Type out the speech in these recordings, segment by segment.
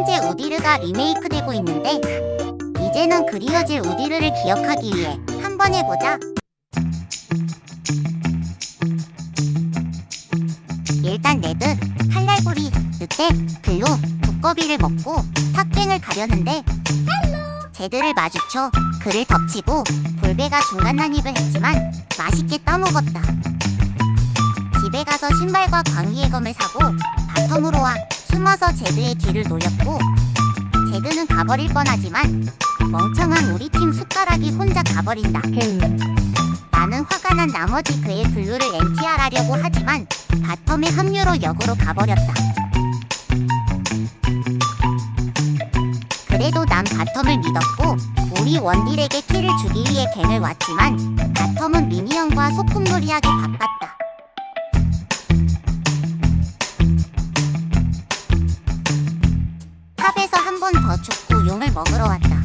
현재 우디르가 리메이크되고 있는데 이제는 그리워질 우디르를 기억하기 위해 한번 해보자. 일단 레드, 칼날고리, 늑대, 블루, 두꺼비를 먹고 탁뱅을 가려는데 제드를 마주쳐 그를 덮치고 볼베가 중간 난입을 했지만 맛있게 떠먹었다. 집에 가서 신발과 광희의 검을 사고 바텀으로 와 숨어서 제드의 뒤를 노렸고 제드는 가버릴 뻔하지만 멍청한 우리 팀 숟가락이 혼자 가버린다. 나는 화가 난 나머지 그의 블루를 NTR하려고 하지만 바텀의 합류로 역으로 가버렸다. 그래도 난 바텀을 믿었고 우리 원딜에게 킬을 주기 위해 갱을 왔지만 바텀은 미니언과 소꿉놀이하기 바빴다. 죽고 용을 먹으러 왔다.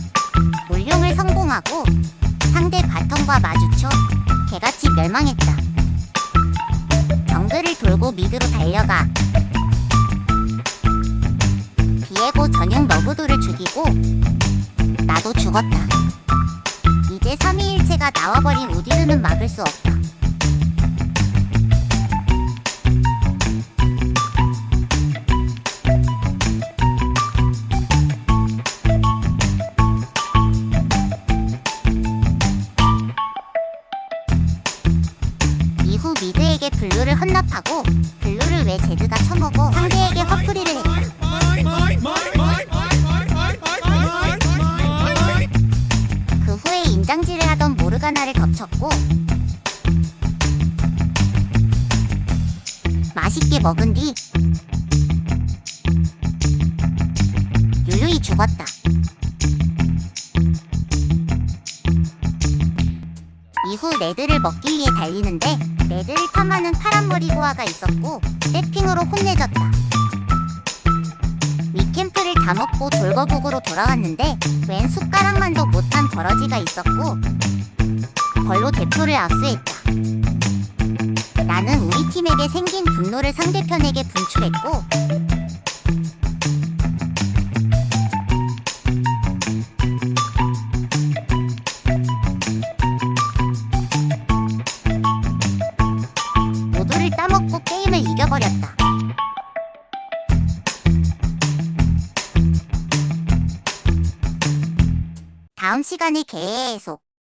물용을 성공하고 상대 바텀과 마주쳐 개같이 멸망했다. 정글을 돌고 미드로 달려가 비에고 전용 너구도를 죽이고 나도 죽었다. 이제 3위일체가 나와버린 우디르는 막을 수 없다. 블루를 헌납하고 블루를 왜 제드가 처먹어 상대에게 화풀이를 했다. 그 후에 인장질을 하던 모르가나를 덮쳤고 맛있게 먹은 뒤 유유히 죽었다. 후 레드를 먹기 위해 달리는데 레드를 탐하는 파란머리 고아가 있었고 래핑으로 혼내졌다. 위캠프를 다 먹고 돌거북으로 돌아왔는데 웬 숟가락만도 못한 버러지가 있었고 벌로 대표를 압수했다. 나는 우리 팀에게 생긴 분노를 상대편에게 분출했고 모두를 따먹고 게임을 이겨버렸다. 다음 시간에 계속